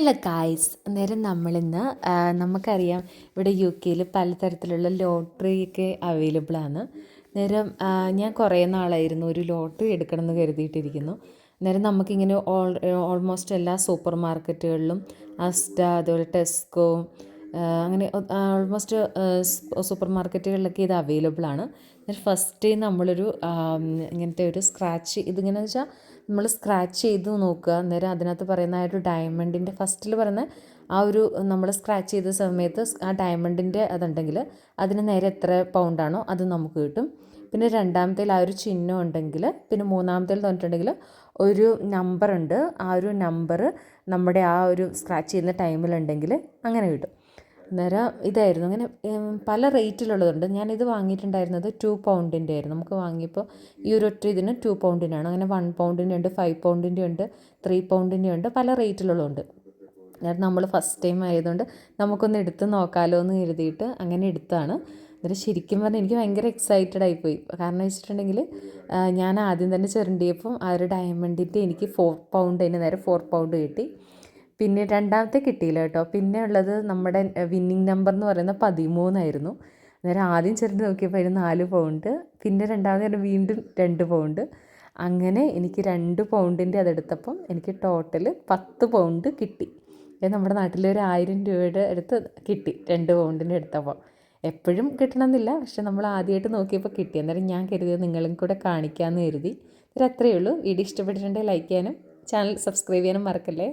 Hello guys അന്നേരം നമ്മളിന്ന് നമുക്കറിയാം ഇവിടെ യു കെയിൽ പലതരത്തിലുള്ള ലോട്ടറി ഒക്കെ അവൈലബിൾ ആണ്. നേരം ഞാൻ കുറേ നാളായിരുന്നു ഒരു ലോട്ടറി എടുക്കണം എന്ന് കരുതിയിട്ടിരിക്കുന്നു. അന്നേരം നമുക്കിങ്ങനെ ഓൾ ഓൾമോസ്റ്റ് എല്ലാ സൂപ്പർ മാർക്കറ്റുകളിലും അസ്റ്റ അതുപോലെ ടെസ്കോ അങ്ങനെ ഓൾമോസ്റ്റ് സൂപ്പർ മാർക്കറ്റുകളിലൊക്കെ ഇത് അവൈലബിൾ ആണ്. ഫസ്റ്റ് നമ്മളൊരു ഇങ്ങനത്തെ ഒരു സ്ക്രാച്ച് ഇതിങ്ങനെ വെച്ചാൽ നമ്മൾ സ്ക്രാച്ച് ചെയ്ത് നോക്കുക. അന്നേരം അതിനകത്ത് പറയുന്ന ആ ഒരു ഡയമണ്ടിന്റെ ഫസ്റ്റിൽ പറയുന്ന ആ ഒരു നമ്മൾ സ്ക്രാച്ച് ചെയ്ത സമയത്ത് ആ ഡയമണ്ടിന്റെ അതുണ്ടെങ്കിൽ അതിന് നേരെ എത്ര പൗണ്ടാണോ അത് നമുക്ക് കിട്ടും. പിന്നെ രണ്ടാമത്തേൽ ആ ഒരു ചിഹ്നം ഉണ്ടെങ്കിൽ പിന്നെ മൂന്നാമത്തേൽ പറഞ്ഞിട്ടുണ്ടെങ്കിൽ ഒരു നമ്പറുണ്ട് ആ ഒരു നമ്പർ നമ്മുടെ ആ ഒരു സ്ക്രാച്ച് ചെയ്യുന്ന ടൈമിലുണ്ടെങ്കിൽ അങ്ങനെ കിട്ടും. അന്നേരം ഇതായിരുന്നു. അങ്ങനെ പല റേറ്റിലുള്ളതുണ്ട്. ഞാനിത് വാങ്ങിയിട്ടുണ്ടായിരുന്നത് ടു പൗണ്ടിന്റെ ആയിരുന്നു. നമുക്ക് വാങ്ങിയപ്പോൾ ഈ ഒരു ഒറ്റ ഇതിന് ടു പൗണ്ടിനാണ് അങ്ങനെ വൺ പൗണ്ടിന്റെ ഉണ്ട് ഫൈവ് പൗണ്ടിന്റെ ഉണ്ട് ത്രീ പൗണ്ടിന്റെ ഉണ്ട് പല റേറ്റിലുള്ളതുണ്ട്. ഞാൻ നമ്മൾ ഫസ്റ്റ് ടൈം ആയതുകൊണ്ട് നമുക്കൊന്ന് എടുത്ത് നോക്കാമല്ലോ എന്ന് കരുതിയിട്ട് അങ്ങനെ എടുത്താണ്. എന്നിട്ട് ശരിക്കും പറഞ്ഞാൽ എനിക്ക് ഭയങ്കര എക്സൈറ്റഡ് ആയിപ്പോയി കാരണം വെച്ചിട്ടുണ്ടെങ്കിൽ ഞാൻ ആദ്യം തന്നെ ചെറുണ്ടിയപ്പം ആ ഒരു ഡയമണ്ടിന്റെ എനിക്ക് ഫോർ പൗണ്ട് അതിന് നേരെ ഫോർ പൗണ്ട് കിട്ടി. പിന്നെ രണ്ടാമത്തെ കിട്ടിയില്ല കേട്ടോ. പിന്നെ ഉള്ളത് നമ്മുടെ വിന്നിങ് നമ്പർ എന്ന് പറയുന്നത് പതിമൂന്നായിരുന്നു. അന്നേരം ആദ്യം ചെറുത് നോക്കിയപ്പോൾ അതിന് നാല് പൗണ്ട് പിന്നെ രണ്ടാമത് വീണ്ടും രണ്ട് പൗണ്ട് അങ്ങനെ എനിക്ക് രണ്ട് പൗണ്ടിന്റെ അതെടുത്തപ്പം എനിക്ക് ടോട്ടൽ പത്ത് പൗണ്ട് കിട്ടി. നമ്മുടെ നാട്ടിൽ ഒരു ആയിരം രൂപയുടെ അടുത്ത് കിട്ടി രണ്ട് പൗണ്ടിന്റെ എടുത്തപ്പോൾ എപ്പോഴും കിട്ടണമെന്നില്ല പക്ഷെ നമ്മൾ ആദ്യമായിട്ട് നോക്കിയപ്പോൾ കിട്ടി. അന്നേരം ഞാൻ കരുതിയത് നിങ്ങളും കൂടെ കാണിക്കാമെന്ന് കരുതി. അത്രയേ ഉള്ളൂ. വീഡിയോ ഇഷ്ടപ്പെട്ടിട്ടുണ്ടെങ്കിൽ ലൈക്ക് ചെയ്യാനും ചാനൽ സബ്സ്ക്രൈബ് ചെയ്യാനും മറക്കല്ലേ?